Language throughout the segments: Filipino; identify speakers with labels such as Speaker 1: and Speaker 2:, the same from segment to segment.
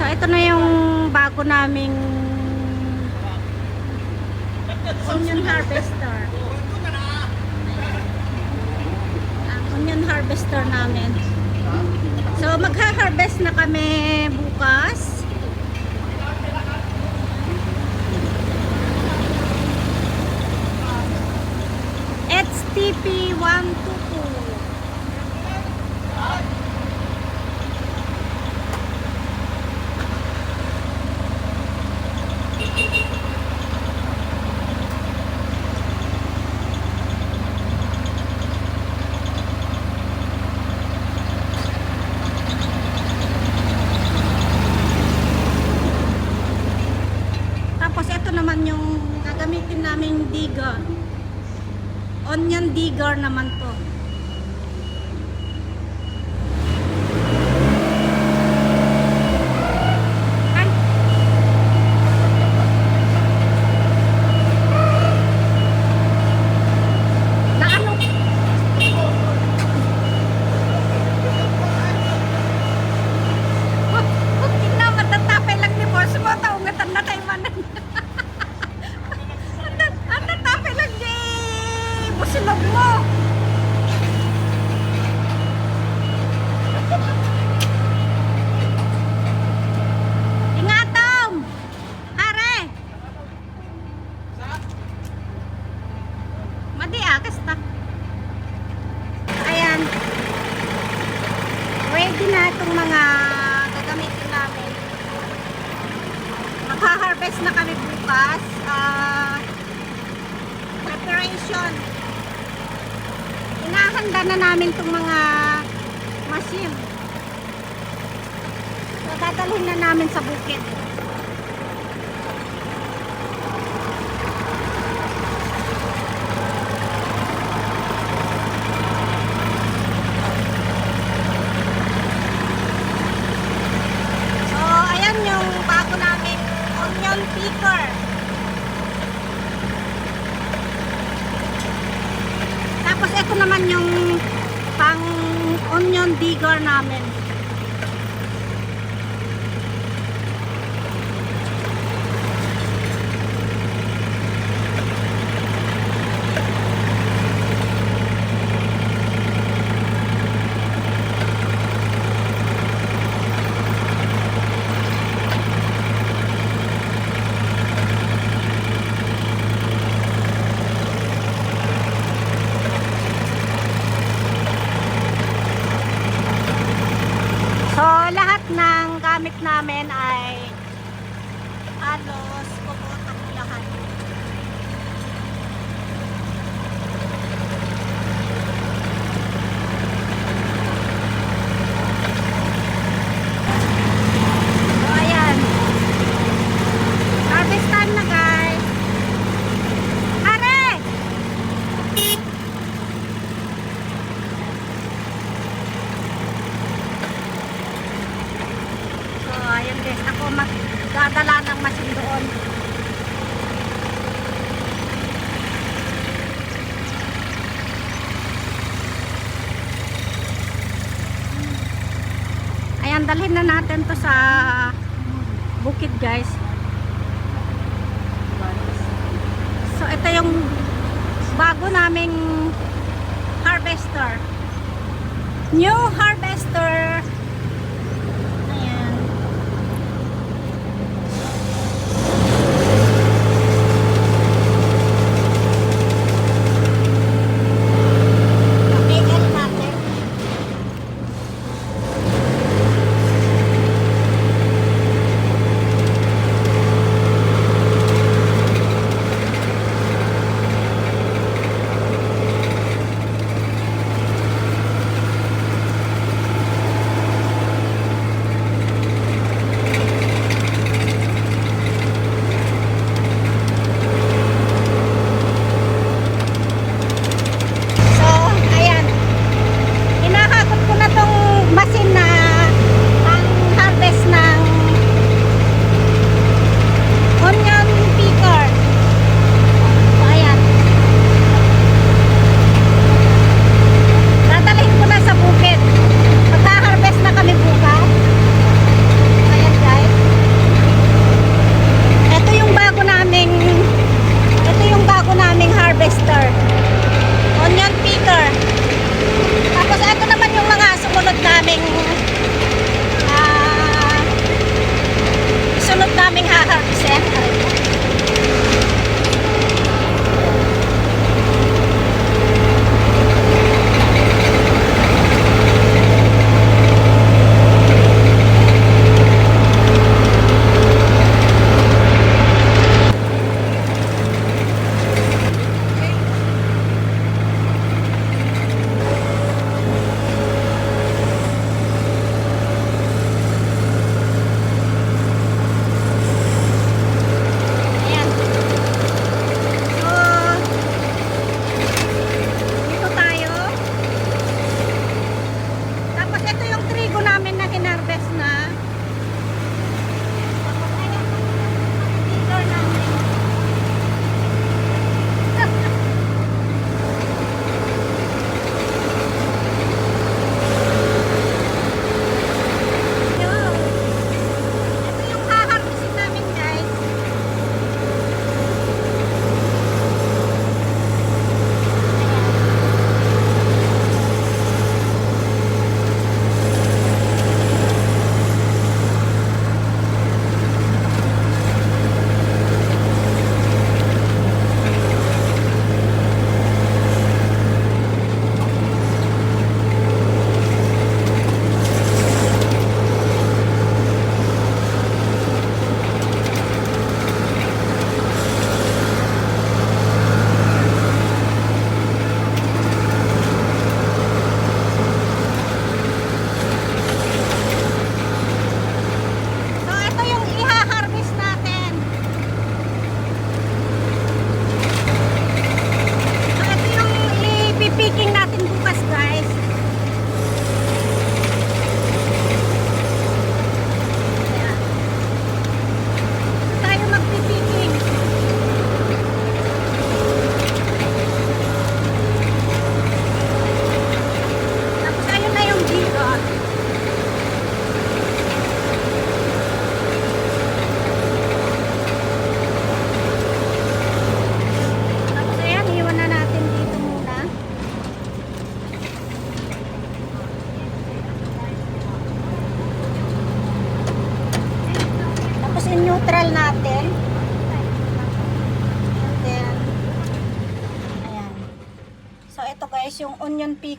Speaker 1: So, ito na yung bago naming onion harvester. Ang onion harvester namin. So, magha-harvest na kami bukas. Madi ah, kasta. Ayan. Ready na itong mga gagamitin namin. Magha-harvest na kami bukas. Ah, preparation. Inahanda na namin itong mga machine. So, dadalhin na namin sa bukid. So, ayan yung bago namin picker. Tapos ito naman yung pang onion digger namin. So, lahat ng gamit namin ay halos kumutang lahat. So, ayan. Harvest time na, guys. Are! So, ayun guys. Ako magdadala ng machine doon. Ayan, dalhin na natin to sa bukid guys. So, ito yung bago naming harvester. New harvester.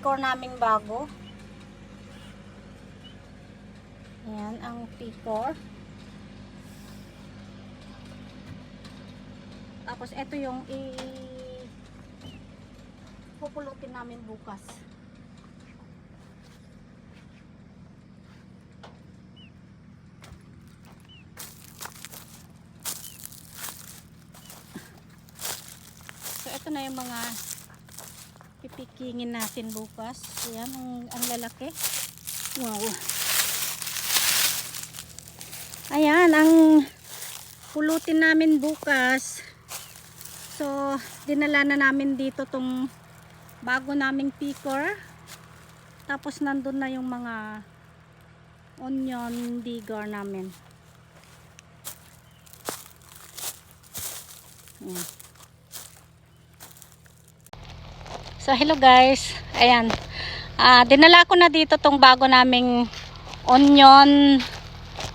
Speaker 1: Picor naming bago. Ayan, ang picor. Tapos, ito yung i... pupulutin namin bukas. So, ito na yung mga pipikingin natin bukas. Ayan, ang, ang lalaki. Wow. Ayan, ang pulutin namin bukas. So, dinala na namin dito tong bago naming picker. Tapos, nandun na yung mga onion digger namin. Ayan. So, hello guys. Ayan. Ah, dinala ko na dito tong bago naming onion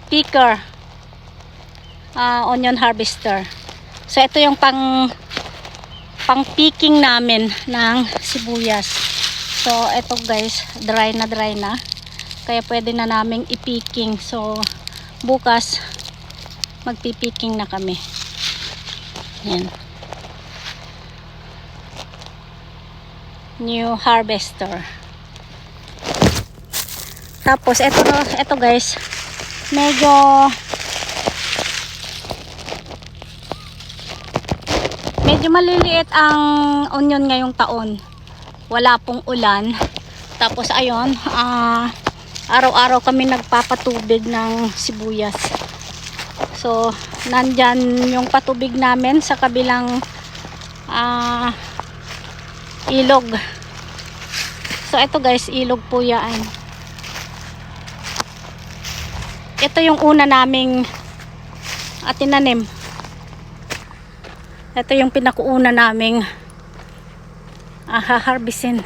Speaker 1: picker. Ah, onion harvester. So, ito yung pang pang picking namin ng sibuyas. So, ito guys, dry na dry na. Kaya pwede na naming i-picking. So, bukas magpipicking na kami. Yan. New harvester. Tapos, ito, ito guys, medyo medyo maliliit ang onion ngayong taon. Wala pong ulan. Tapos, ayun, ah, araw-araw kami nagpapatubig ng sibuyas. So, nandyan yung patubig namin sa kabilang ah, ilog. So, ito guys, ilog po yan. Ito yung una naming at tinanim. Ito yung pinakuuna naming ah, haharbisin.